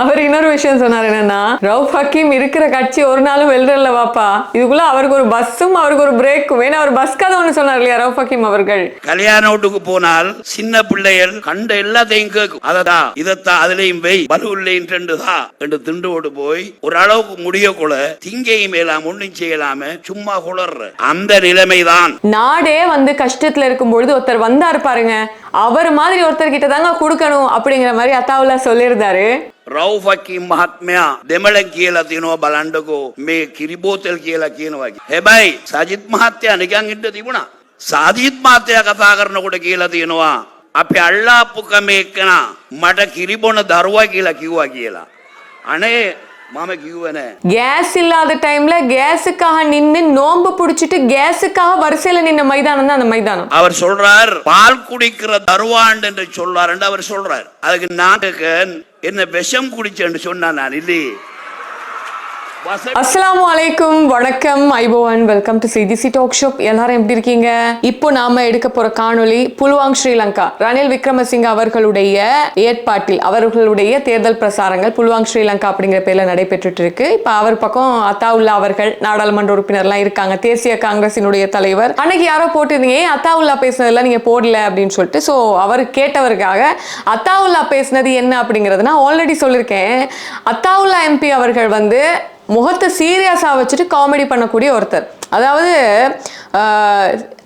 அவர் இன்னொரு விஷயம் சொன்னார் என்னன்னா ரவுஃப் ஹக்கீம் இருக்கிற கட்சி ஒரு நாளும் வெல்றல்ல வாப்பா இதுக்குள்ள அவருக்கு ஒரு பஸ்ஸும் அவருக்கு ஒரு பிரேக்கும் ஏன்னா அவர் பஸ் கதை ஒன்று சொன்னார் இல்லையா ரவுஃப் ஹக்கீம் அவர்கள்? கல்யாண வீட்டுக்கு போனால் சின்ன பிள்ளைகள் கண்ட எல்லாத்தையும் கேட்கும். அததான் இதத்தான் அதுலயும் வெய் பலுவில்லையும் ரெண்டுதா என்று திண்டோடு போய் ஒரு அளவுக்கு முடியக்குள்ள திங்கையும் மேலாம் ஒண்ணும் செய்யலாம சும்மா குளர்ற. அந்த நிலைமைதான். நாடே வந்து கஷ்டத்துல இருக்கும் பொழுது ஒருத்தர் வந்தாரு பாருங்க அவர் மாதிரி ஒருத்தர் கிட்ட தாங்க கொடுக்கணும் அப்படிங்கிற மாதிரி அத்தாவுல்லா சொல்லியிருந்தாரு. රව් ෆකීම් මහත්මයා දෙමළෙන් කියලා තියෙනවා බලන්ඩකෝ මේ කිරිබෝතෙල් කියලා කියනවා. හැබැයි සජිත් මහත්තයා නිකන් ඉන්න තිබුණා. සාධීත් මහත්තයා කතා කරනකොට කියලා තියෙනවා. අපි අල්ලාපු කමේ එක්කනා මට කිරිබොන දරුවා කියලා කිව්වා කියලා. අනේ මම කිව්ව නෑ. கேஸ் இல்லாத டைம்ல கேஸுக்காக நின்னு நோன்பு புடிச்சிட்டு கேஸுக்காக வரிசையில நின்ன மைதானம் தான் அந்த மைதானம். அவர் சொல்றார் பால் குடிக்கிற தருவாண்டு என்று சொல்றார் என்று அவர் சொல்றார். அதுக்கு நான் என்ன விஷம் குடிச்சேன்னு சொன்னா நான் இல்லையே. அஸ்லாம் அஸ்ஸலாமு அலைக்கும். வணக்கம். Hi everyone welcome to CTC talk shop எல்லாரும் எப்படி இருக்கீங்க? இப்போ நாம எடுக்க போற காணொளி புல்வாங் ஸ்ரீலங்கா. ரணில் விக்ரமசிங்க அவர்களுடைய ஏற்பாட்டில் அவர்களுடைய தேர்தல் பிரசாரங்கள் புல்வாங் ஸ்ரீலங்கா அப்படிங்கிற பேர்ல நடைபெற்றுட்டு இருக்கு இப்ப அவர் பக்கம் அத்தாவுல்லா அவர்கள் நாடாளுமன்ற உறுப்பினர்லாம் இருக்காங்க. தேசிய காங்கிரசினுடைய தலைவர். அன்னைக்கு யாரோ போட்டிருந்தீங்க. ஏன் அத்தாவுல்லா பேசுனதெல்லாம் நீங்க போடல அப்படின்னு சொல்லிட்டு ஸோ அவர் கேட்டவருக்காக அத்தாவுல்லா பேசினது என்ன அப்படிங்கிறதுனா ஆல்ரெடி சொல்லியிருக்கேன் அத்தாவுல்லா எம்பி அவர்கள் வந்து முகத்தை சீரியஸாக வச்சுட்டு காமெடி பண்ணக்கூடிய ஒருத்தர். அதாவது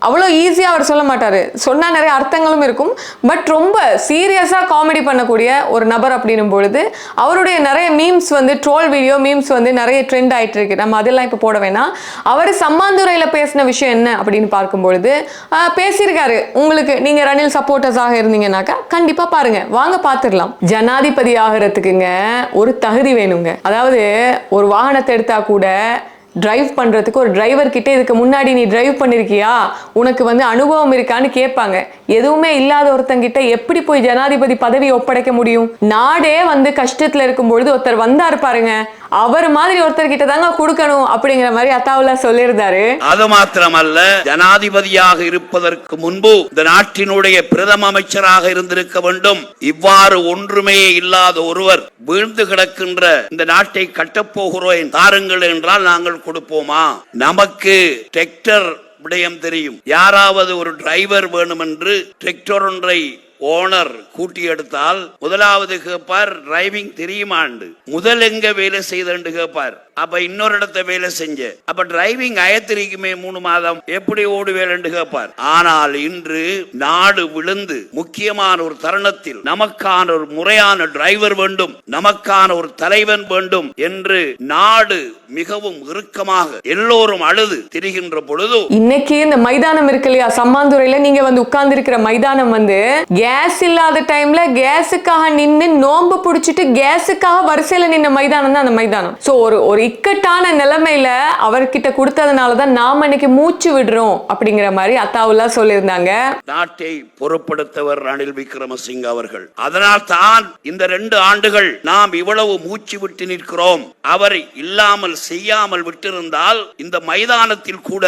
அவ்வளோ ஈஸியாக அவர் சொல்ல மாட்டார். சொன்னால் நிறைய அர்த்தங்களும் இருக்கும். பட் ரொம்ப சீரியஸாக காமெடி பண்ணக்கூடிய ஒரு நபர் அப்படின்னும் பொழுது அவருடைய நிறைய மீம்ஸ் வந்து ட்ரோல் வீடியோ மீம்ஸ் வந்து நிறைய ட்ரெண்ட் ஆகிட்டு இருக்கு. நம்ம அதெல்லாம் இப்போ போட வேணாம். அவர் சம்மாந்துறையில் பேசின விஷயம் என்ன அப்படின்னு பார்க்கும் பொழுது பேசியிருக்காரு. உங்களுக்கு நீங்கள் ரணில் சப்போர்ட்டர்ஸாக இருந்தீங்கன்னாக்கா கண்டிப்பாக பாருங்கள் வாங்க பார்த்துடலாம் ஜனாதிபதி ஆகிறதுக்குங்க ஒரு தகுதி வேணுங்க. அதாவது ஒரு வாகனத்தை எடுத்தால் கூட டிரைவ் பண்ணுறதுக்கு ஒரு டிரைவர்கிட்ட இதுக்கு முன்னாடி நீ டிரைவ் பண்ணிருக்கியா? உனக்கு வந்து அனுபவம் இருக்கான்னு கேட்பாங்க. எதுவுமே இல்லாத ஒருத்தங்கிட்ட எப்படி போய் ஜனாதிபதி பதவி ஒப்படைக்க முடியும்? நாடே வந்து கஷ்டத்தில் இருக்கும் பொழுது ஒருத்தர் வந்தார் பாருங்க. அவர் மாதிரி ஒருத்தர் கிட்ட தாங்க கொடுக்கணும் அப்படிங்கிற மாதிரி அத்தாவுல்லா சொல்லியிருந்தாரு. அது மாத்திரமல்ல ஜனாதிபதியாக இருப்பதற்கு முன்பு இந்த நாட்டினுடைய பிரதம அமைச்சராக இருந்திருக்க வேண்டும். இவ்வாறு ஒன்றுமே இல்லாத ஒருவர் வீழ்ந்து கிடக்கின்ற இந்த நாட்டை கட்டப்போகிறோம் தாருங்கள் என்றால் நாங்கள் கொடுப்போமா? நமக்கு டிராக்டர் விடயம் தெரியும். யாராவது ஒரு டிரைவர் வேணும் என்று டிராக்டர் ஒன்றை ஓனர் கூட்டி எடுத்தால் முதலாவது கேட்பார் டிரைவிங் தெரியுமாண்டு. முதல் எங்க வேலை செய்தண்டு கேட்பார் அப்ப இன்னொரு இடத்த வேலை செஞ்ச. அப்ப டிரைவிங் அயத்திரிக்குமே மூணு மாதம். எப்படி ஓடுவேலண்டு கேட்பார் ஆனால் இன்று நாடு விழுந்து முக்கியமான ஒரு தருணத்தில் நமக்கான ஒரு முறையான டிரைவர் வேண்டும். நமக்கான ஒரு தலைவன் வேண்டும் என்று நாடு மிகவும் இறுக்கமாக எல்லோரும் அழுது திரிகின்ற பொழுது இன்னைக்கு இந்த மைதானம் இருக்கு இல்லையா? சம்மாந்துறையில நீங்க வந்து உட்கார்ந்து இருக்கிற மைதானம் வந்து கேஸ் இல்லாத டைம்ல கேஸுக்காக நின்னு நோன்பு புடிச்சிட்டு கேஸுக்காக வரிசையில நின்ன மைதானம் தான் அந்த மைதானம். சோ ஒரு ஒரு இக்கட்டான நிலைமையில அவர்கிட்ட கொடுத்ததுனால தான் நாம் இன்னைக்கு மூச்சு விடுறோம் அப்படிங்கிற மாதிரி அத்தாவுல்லா சொல்லியிருந்தாங்க. நாட்டை பொறுப்படுத்தவர் ரணில் விக்ரமசிங்க அவர்கள். அதனால் தான் இந்த ரெண்டு ஆண்டுகள் நாம் இவ்வளவு மூச்சு விட்டு நிற்கிறோம். அவர் இல்லாமல் செய்யாமல் விட்டிருந்தால் இந்த மைதானத்தில் கூட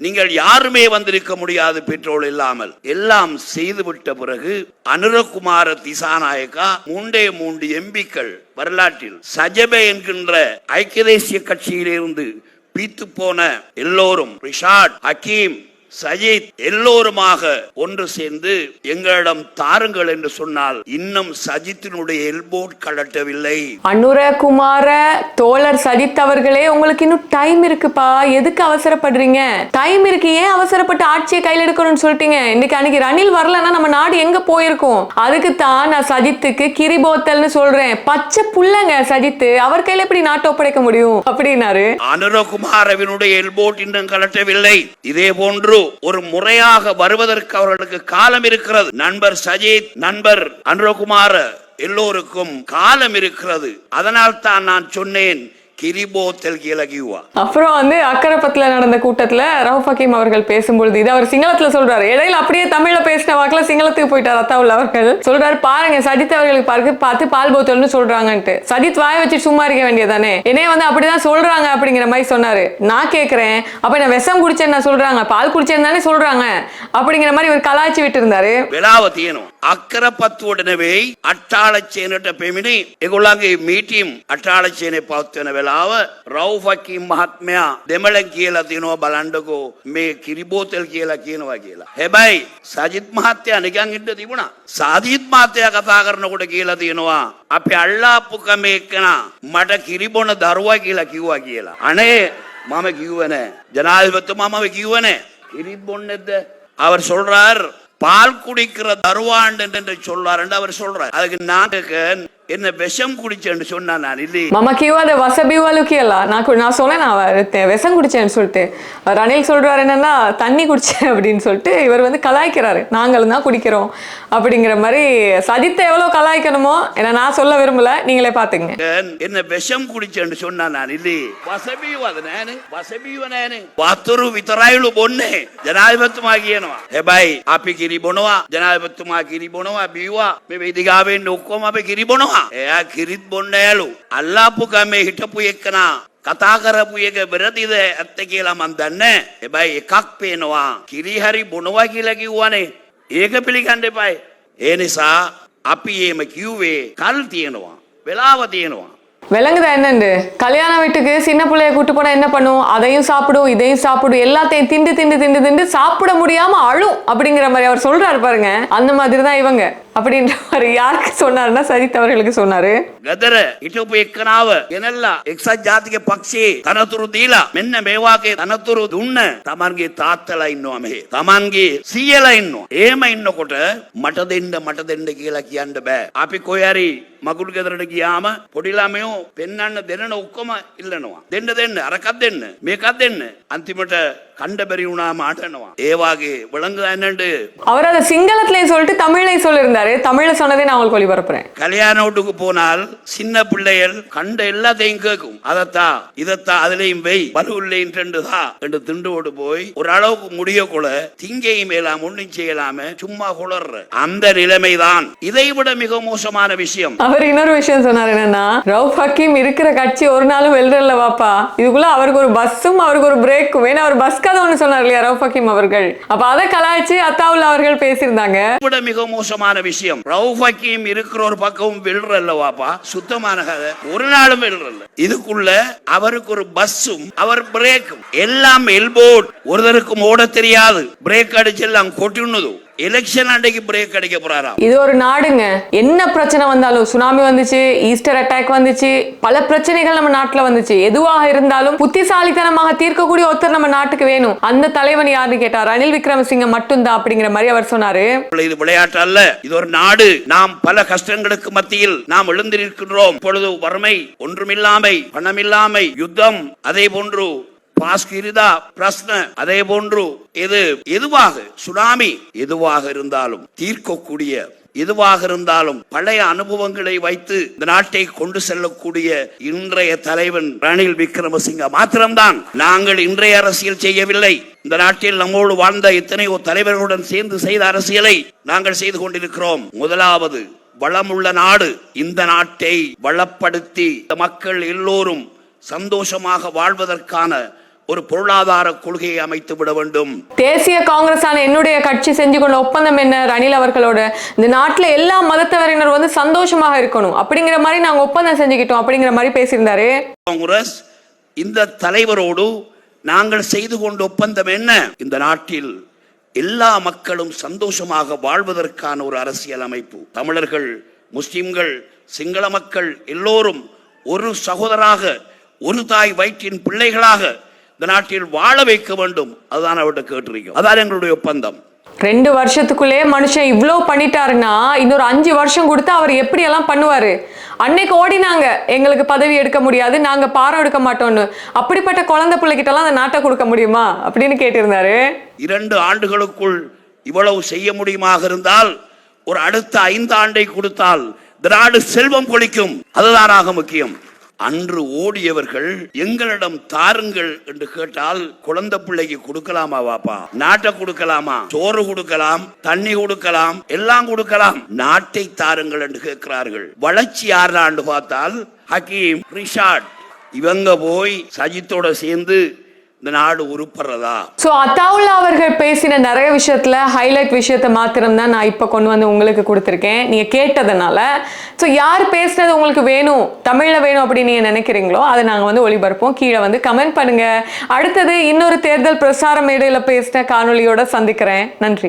நீங்கள் யாருமே வந்திருக்க முடியாது பெட்ரோல் இல்லாமல். எல்லாம் செய்துவிட்ட பிறகு அனுரகுமார திசாநாயக்கா மூண்டே மூன்று எம்பிக்கள் வரலாற்றில் சஜபே என்கின்ற ஐக்கிய தேசிய கட்சியிலிருந்து பீத்து போன எல்லோரும் ரிஷாட் ஹக்கீம் சஜித் எல்லோருமாக ஒன்று சேர்ந்து எங்களிடம் தாருங்கள் என்று சொன்னால் இன்னும் சஜித்தினுடைய எல்போட் கலட்டவில்லை அனுரகுமார தோழர் சஜித் அவர்களே உங்களுக்கு இன்னும் டைம் இருக்குப்பா. எதுக்கு அவசரப்படுறீங்க? டைம் இருக்கு ஏன் அவசரப்பட்டு ஆட்சியை கையில் எடுக்கணும்னு சொல்லிட்டீங்க? இன்னைக்கு அன்னைக்கு ரணில் வரலன்னா நம்ம நாடு எங்க போயிருக்கோம்? அதுக்கு தான் நான் சஜித்துக்கு கிரிபோத்தல்னு சொல்றேன். பச்சை புள்ளங்க சஜித் அவர் கையில எப்படி நாட்டை ஒப்படைக்க முடியும்? அப்படின்னாரு. அனுரகுமாரவினுடைய எல்போட் இன்னும் கலட்டவில்லை இதே போன்று ஒரு முறையாக வருவதற்கு அவர்களுக்கு காலம் இருக்கிறது. நண்பர் சஜித் நண்பர் அனுரகுமார் எல்லோருக்கும் காலம் இருக்கிறது. அதனால் தான் நான் சொன்னேன் கிரிபோத்தல் கிலகிவா அப்புறம் வந்து அக்கரப்பத்துல நடந்த கூட்டத்துல ரவுஃப் ஹக்கீம் அவர்கள் பேசும்பொழுது இது அவர் சிங்களத்துல சொல்றாரு. இடையில அப்படியே தமிழ்ல பேசின வாக்குல சிங்களத்துக்கு போயிட்டார் அத்தாவுல் அவர்கள். சொல்றாரு பாருங்க சஜித் அவர்களுக்கு பார்த்து பார்த்து பால் போத்தல்னு சொல்றாங்கன்ட்டு. சஜித் வாய வச்சு சும்மா இருக்க வேண்டியதானே என்னைய வந்து அப்படிதான் சொல்றாங்க அப்படிங்கிற மாதிரி சொன்னாரு. நான் கேக்குறேன். அப்ப நான் விஷம் குடிச்சேன்னு நான் சொல்றாங்க? பால் குடிச்சேன்னு தானே சொல்றாங்க? அப்படிங்கிற மாதிரி இவர் கலாய்ச்சி விட்டு இருந்தாரு வெளாவ தீயணும். ಅಕ್ಕರಪತ್ತುವಡನವೇ ಅಟ್ಟಾಳ ಚೇನಟ ಪೆಮಿನಿ ಎಗುಳಾಗಿ ಮೀಟಿಂ ಅಟ್ಟಾಳ ಚೇನೆ ಪಾತ್ತನ ವೆಲಾವ ರೌಫಕಿ ಮಹಾತ್ಮ್ಯ ದೆಮಳ ಕೀಲ ತಿನೋ ಬಲಂಡಗೋ ಮೇ ಕಿರಿಬೋತಲ್ ಕೀಲ ಕೀನವಾ ಕೀಲ ಹೆಬೈ ಸಾಜಿತ್ ಮಹಾತ್ಯ ನಿಗಂಗ್ ಇಂಟ ದಿಗುಣ ಸಾಜಿತ್ ಮಹಾತ್ಯ ಕಥಾ කරන කොට කියලා තියෙනවා අපි අල්ලාප්පුකම එක්කන මට කිරිබොන දරුවා කියලා කිව්වා කියලා අනේ මම කිව්ව නෑ ජනාධිපතිතුමා මම කිව්ව නෑ කිරිබොන්නේද அவர் சொல்றார் பால் குடிக்கிற தருவாண்டு என்று சொல்வார் என்று அவர் சொல்றார். அதுக்கு நான் என்ன விஷம் குடிச்சேன்னு சொன்னா நான் இல்லை மம கிவாத வசபிவாலு கியலா நான் கு- நான் சொன்னேன் நான் வ- தெ- விஷம் குடிச்சேன்னு சொல்லிட்டு ரணில் சொல்றாரு என்னன்னா தண்ணி குடிச்சேன் அப்படின்னு சொல்லிட்டு இவர் வந்து கலாய்க்கிறாரு நாங்களும் தான் குடிக்கிறோம் அப்படிங்கிற மாதிரி சஜித்தை எவ்வளவு கலாய்க்கணுமோ ஏன்னா நான் சொல்ல விரும்பல நீங்களே பாத்துங்க என்ன விஷம் குடிச்சேன்னு சொன்னா நான் இல்லை වසබීවද නෑනේ වසබීව නෑනේ වතුරු විතරයිලු බොන්නේ ජනාධිපතිතුමා කියනවා හැබැයි අපි කිරි බොනවා ජනාධිපතිතුමා කිරි බොනවා බීවා මේ වේදිකාවෙන් ඔක්කොම අපි කිරි බොනවා එයා කිරිත් බොන්න ඇලු අල්ලාපු ගමේ හිටපු එක්කනා කතා කරපු එක බෙරදිද ඇත්ත කියලා මන් දන්නේ හැබැයි එකක් පේනවා කිරි හරි බොනවා කියලා කිව්වනේ ඒක පිළිගන්න එපායි ඒ නිසා අපි ඒම කිව්වේ කල් තියෙනවා වෙලාව තියෙනවා விளங்குதா என்னண்டு கல்யாண வீட்டுக்கு சின்ன பிள்ளைய கூட்டு போனா என்ன பண்ணும் அதையும் சாப்பிடும் இதையும் சாப்பிடும் எல்லாத்தையும் திண்டு திண்டு திண்டு திண்டு சாப்பிட முடியாம அழும் அப்படிங்கிற மாதிரி அவர் சொல்றாரு பாருங்க அந்த மாதிரி தான் இவங்க அப்படின்ற மாதிரி யாருக்கு சொன்னாருன்னா சஜித் அவர்களுக்கு சொன்னாரு ගදර හිටපු එක්කනාව ගෙනල්ලා එක්සත් ජාතික පක්ෂයේ තනතුරු දීලා මෙන්න මේවාගේ තනතුරු දුන්න තමන්ගේ තාත්තලා ඉන්නවා මෙහේ. තමන්ගේ සීයලා ඉන්නවා. එහෙම ඉන්නකොට මට දෙන්න මට දෙන්න කියලා කියන්න බෑ. අපි කොයි හරි මගුල් ගෙදරට ගියාම පොඩි ළමයෝ පෙන්වන්න දෙනන ඔක්කොම ඉල්ලනවා. දෙන්න දෙන්න අරකක් දෙන්න මේකක් දෙන්න. අන්තිමට කණ්ඩ බැරි වුණාම අටනවා. ඒ වාගේ விளங்குதா என்னண்டு அவர் அதை சிங்களத்திலையும் சொல்லிட்டு தமிழ்லையும் சொல்லியிருந்தாரு தமிழ்ல சொன்னதே நான் உங்களுக்கு ஒளிபரப்புறேன். கல்யாண வீட்டுக்கு போனால் சின்ன பிள்ளைகள் கண்ட எல்லாத்தையும் கேட்கும். அதத்தா இதத்தா அதுலயும் வெய் பலுவில்லையும் ரெண்டுதா என்று திண்டோடு போய் ஒரு அளவுக்கு முடியக்குள்ள திங்கையும் மேலாம் ஒண்ணும் செய்யலாம சும்மா குளர்ற. அந்த நிலைமைதான். இதை விட மிக மோசமான விஷயம். அவர் இன்னொரு விஷயம் சொன்னார் என்னன்னா ரவுஃப் ஹக்கீம் இருக்கிற கட்சி ஒரு நாளும் வெல்றல்ல வாப்பா இதுக்குள்ள அவருக்கு ஒரு பஸ்ஸும் அவருக்கு ஒரு பிரேக்கும் ஏன்னா அவர் பஸ் கதை ஒன்று சொன்னார் இல்லையா ரவுஃப் ஹக்கீம் அவர்கள்? அப்ப அதை கலாய்ச்சி அத்தாவுல் அவர்கள் பேசியிருந்தாங்க. விட மிக மோசமான விஷயம். ரவுஃபக்கியும் இருக்கிற ஒரு பக்கமும் வாப்பா சுத்தமான கதை. ஒரு நாளும் விழுறல்ல இதுக்குள்ள அவருக்கு ஒரு பஸ்ஸும் அவர் பிரேக்கும் எல்லாம் எல்போர்ட் ஒருத்தருக்கும் ஓட தெரியாது. பிரேக் அடிச்சு எல்லாம் கொட்டினதும். எலெக்ஷன் அன்றைக்கு பிரேக் அடிக்க போறாராம். இது ஒரு நாடுங்க. என்ன பிரச்சனை வந்தாலும் சுனாமி வந்துச்சு ஈஸ்டர் அட்டாக் வந்துச்சு பல பிரச்சனைகள் நம்ம நாட்டுல வந்துச்சு. எதுவாக இருந்தாலும் புத்திசாலித்தனமாக தீர்க்கக்கூடிய ஒருத்தர் நம்ம நாட்டுக்கு வேணும். அந்த தலைவன் யாருன்னு கேட்டார் ரணில் விக்ரமசிங்க மட்டும்தான் அப்படிங்கிற மாதிரி அவர் சொன்னாரு. இது விளையாட்டு அல்ல. இது ஒரு நாடு. நாம் பல கஷ்டங்களுக்கு மத்தியில் நாம் எழுந்திருக்கின்றோம். இப்பொழுது வறுமை ஒன்றுமில்லாமை பணமில்லாமை யுத்தம் அதே போன்று பாஸ்கிரிதா பிரஸ்ன அதே போன்று இது எதுவாக சுனாமி எதுவாக இருந்தாலும் தீர்க்கக்கூடிய எதுவாக இருந்தாலும் பழைய அனுபவங்களை வைத்து இந்த நாட்டை கொண்டு செல்லக்கூடிய இன்றைய தலைவன் ரணில் விக்ரமசிங்க மாத்திரம்தான். நாங்கள் இன்றைய அரசியல் செய்யவில்லை. இந்த நாட்டில் நம்மோடு வாழ்ந்த எத்தனையோ தலைவர்களுடன் சேர்ந்து செய்த அரசியலை நாங்கள் செய்து கொண்டிருக்கிறோம். முதலாவது வளமுள்ள நாடு. இந்த நாட்டை வளப்படுத்தி மக்கள் எல்லோரும் சந்தோஷமாக வாழ்வதற்கான ஒரு பொருளாதார கொள்கையை அமைத்து விட வேண்டும். தேசிய காங்கிரஸான என்னுடைய கட்சி செஞ்சு கொண்ட ஒப்பந்தம் என்ன ரணில் அவர்களோட? இந்த நாட்டுல எல்லா மதத்தவரினர் வந்து சந்தோஷமாக இருக்கணும். அப்படிங்கிற மாதிரி நாங்க ஒப்பந்தம் செஞ்சுக்கிட்டோம் அப்படிங்கிற மாதிரி பேசியிருந்தாரு. காங்கிரஸ் இந்த தலைவரோடு நாங்கள் செய்து கொண்ட ஒப்பந்தம் என்ன? இந்த நாட்டில் எல்லா மக்களும் சந்தோஷமாக வாழ்வதற்கான ஒரு அரசியல் அமைப்பு. தமிழர்கள் முஸ்லிம்கள் சிங்கள மக்கள் எல்லோரும் ஒரு சகோதராக ஒரு தாய் வயிற்றின் பிள்ளைகளாக இந்த நாட்டில் வாழ வைக்க வேண்டும். அதுதான் அவர்கிட்ட கேட்டிருக்கோம். அதான் எங்களுடைய ஒப்பந்தம். ரெண்டு வருஷத்துக்குள்ளே மனுஷன் இவ்வளோ பண்ணிட்டாருன்னா இன்னொரு அஞ்சு வருஷம் கொடுத்து அவர் எப்படி எல்லாம் பண்ணுவாரு? அன்னைக்கு ஓடினாங்க. எங்களுக்கு பதவி எடுக்க முடியாது நாங்க பாரம் எடுக்க மாட்டோம்னு. அப்படிப்பட்ட குழந்தை பிள்ளைகிட்டலாம் அந்த நாட்டை கொடுக்க முடியுமா? அப்படின்னு கேட்டிருந்தாரு. இரண்டு ஆண்டுகளுக்குள் இவ்வளவு செய்ய முடியுமாக இருந்தால் ஒரு அடுத்த ஐந்து ஆண்டை கொடுத்தால் இந்த நாடு செல்வம் கொளிக்கும். அதுதானாக முக்கியம். அன்று ஓடியவர்கள் எங்களிடம் தாருங்கள் என்று கேட்டால் குழந்தை பிள்ளைக்கு கொடுக்கலாமா வாப்பா? நாட்டை கொடுக்கலாமா? சோறு கொடுக்கலாம் தண்ணி கொடுக்கலாம் எல்லாம் கொடுக்கலாம். நாட்டை தாருங்கள் என்று கேட்கிறார்கள். வளர்ச்சி யாராண்டு பார்த்தால் ஹக்கீம் ரிஷாட். இவங்க போய் சஜித்தோட சேர்ந்து இந்த நாடு உருப்படுறதா? சோ அத்தாவுல்லா அவர்கள் பேசின நிறைய விஷயத்துல ஹைலைட் விஷயத்த மாத்திரம் தான் நான் இப்ப கொண்டு வந்து உங்களுக்கு கொடுத்துருக்கேன். நீங்க கேட்டதுனால. சோ யார் பேசுனது உங்களுக்கு வேணும்? தமிழ்ல வேணும் அப்படி நீங்க நினைக்கிறீங்களோ அதை நாங்க வந்து ஒளிபரப்போம் கீழே வந்து கமெண்ட் பண்ணுங்க. அடுத்தது இன்னொரு தேர்தல் பிரசார மேடையில பேசின காணொலியோட சந்திக்கிறேன். நன்றி.